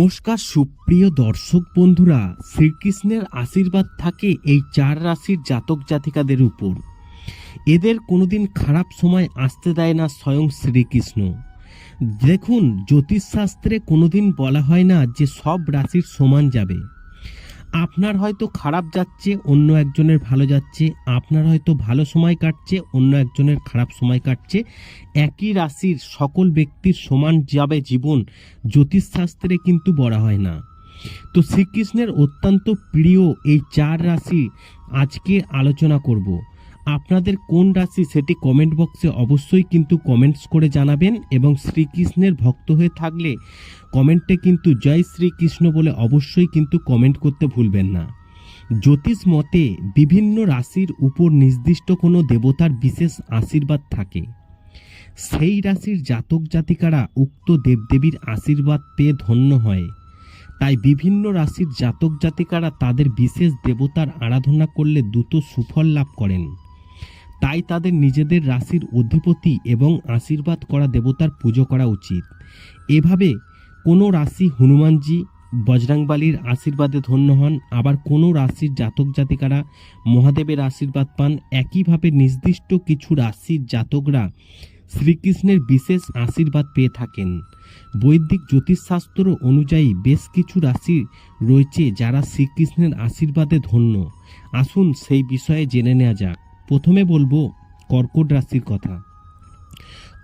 নমস্কার, সুপ্রিয় দর্শক বন্ধুরা, শ্রীকৃষ্ণের আশীর্বাদ থাকে এই চার রাশির জাতক জাতিকাদের উপর। এদের কোনোদিন খারাপ সময় আসতে দেয় না স্বয়ং শ্রীকৃষ্ণ। দেখুন, জ্যোতিষশাস্ত্রে কোনোদিন বলা হয় না যে সব রাশির সমান যাবে। আপনার হয়তো খারাপ যাচ্ছে, অন্য একজনের ভালো যাচ্ছে, আপনার হয়তো ভালো সময় কাটছে, অন্য একজনের খারাপ সময় কাটছে। একই রাশির সকল ব্যক্তির সমান যাবে জীবন, জ্যোতিষশাস্ত্রে কিন্তু বলা হয় না। তো শ্রীকৃষ্ণের অত্যন্ত প্রিয় এই চার রাশি আজকে আলোচনা করব। আপনাদের কোন রাশি সেটি কমেন্ট বক্সে অবশ্যই কিন্তু কমেন্টস করে জানাবেন এবং শ্রীকৃষ্ণের ভক্ত হয়ে থাকলে কমেন্টে কিন্তু জয় শ্রীকৃষ্ণ বলে অবশ্যই কিন্তু কমেন্ট করতে ভুলবেন না। জ্যোতিষ মতে বিভিন্ন রাশির উপর নির্দিষ্ট কোনো দেবতার বিশেষ আশীর্বাদ থাকে। সেই রাশির জাতক জাতিকারা উক্ত দেবদেবীর আশীর্বাদ পেয়ে ধন্য হয়। তাই বিভিন্ন রাশির জাতক জাতিকারা তাদের বিশেষ দেবতার আরাধনা করলে দ্রুত সুফল লাভ করেন। তাই তাদের নিজেদের রাশির অধিপতি এবং আশীর্বাদ করা দেবতার পুজো করা উচিত। এভাবে কোনো রাশি হনুমানজি, বজরাংবালির আশীর্বাদে ধন্য হন, আবার কোনো রাশির জাতক জাতিকারা মহাদেবের আশীর্বাদ পান, একইভাবে নির্দিষ্ট কিছু রাশির জাতকরা শ্রীকৃষ্ণের বিশেষ আশীর্বাদ পেয়ে থাকেন। বৈদিক জ্যোতিষশাস্ত্র অনুযায়ী বেশ কিছু রাশি রয়েছে যারা শ্রীকৃষ্ণের আশীর্বাদে ধন্য। আসুন সেই বিষয়ে জেনে নেওয়া যাক। প্রথমে বলব কর্কট রাশির কথা।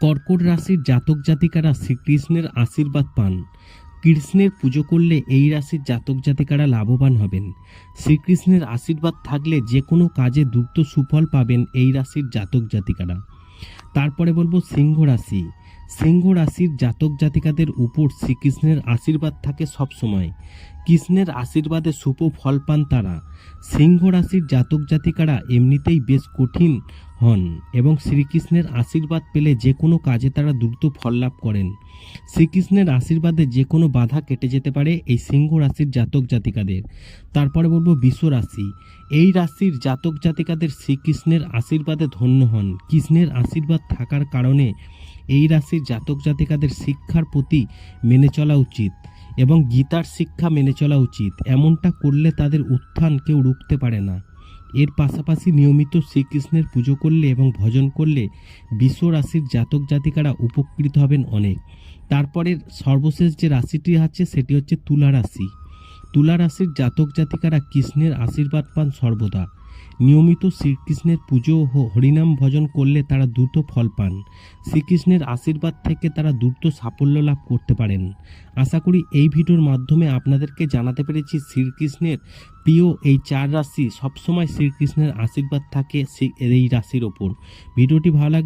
কর্কট রাশির জাতক জাতিকারা শ্রীকৃষ্ণের আশীর্বাদ পান। কৃষ্ণের পুজো করলে এই রাশির জাতক জাতিকারা লাভবান হবেন। শ্রীকৃষ্ণের আশীর্বাদ থাকলে যে কোনো কাজে দ্রুত সুফল পাবেন এই রাশির জাতক জাতিকারা। তারপরে বলব সিংহ রাশি। সিংহ রাশির জাতক জাতিকাদের উপর শ্রীকৃষ্ণের আশীর্বাদ থাকে সব সময়। কৃষ্ণের আশীর্বাদে শুভ ফল পান তারা। সিংহ রাশির জাতক জাতিকারা এমনিতেই বেশ কঠিন হন এবং শ্রীকৃষ্ণের আশীর্বাদ পেলে যে কোনো কাজে তারা দ্রুত ফল লাভ করেন। শ্রীকৃষ্ণের আশীর্বাদে যে কোনো বাধা কেটে যেতে পারে এই সিংহ রাশির জাতক জাতিকাদের। তারপরে বলব বিশ্ব রাশি। এই রাশির জাতক জাতিকাদের শ্রীকৃষ্ণের আশীর্বাদে ধন্য হন। কৃষ্ণের আশীর্বাদ থাকার কারণে এই রাশির জাতক জাতিকাদের শিক্ষার প্রতি মেনে চলা উচিত এবং গীতার শিক্ষা মেনে চলা উচিত। এমনটা করলে তাদের উত্থান কেউ রুখতে পারে না। এর পাশাপাশি নিয়মিত শ্রীকৃষ্ণের পুজো করলে এবং ভজন করলে বিশ্ব রাশির জাতক জাতিকারা উপকৃত হবেন অনেক। তারপরে সর্বশেষ যে রাশিটি আছে, সেটি হচ্ছে তুলা রাশি। তুলা রাশির জাতক জাতিকারা কৃষ্ণের আশীর্বাদ পান সর্বদা। নিয়মিত শ্রীকৃষ্ণের পুজো ও হরিনাম ভজন করলে তারা দ্রুত ফল পান। শ্রীকৃষ্ণের আশীর্বাদ থেকে তারা দ্রুত সাফল্য লাভ করতে পারেন। আশা করি এই ভিডিওর মাধ্যমে আপনাদেরকে জানাতে পেরেছি শ্রীকৃষ্ণের প্রিয় এই চার রাশি সবসময় শ্রীকৃষ্ণের আশীর্বাদ থাকে এই রাশির ওপর। ভিডিওটি ভালো লাগলে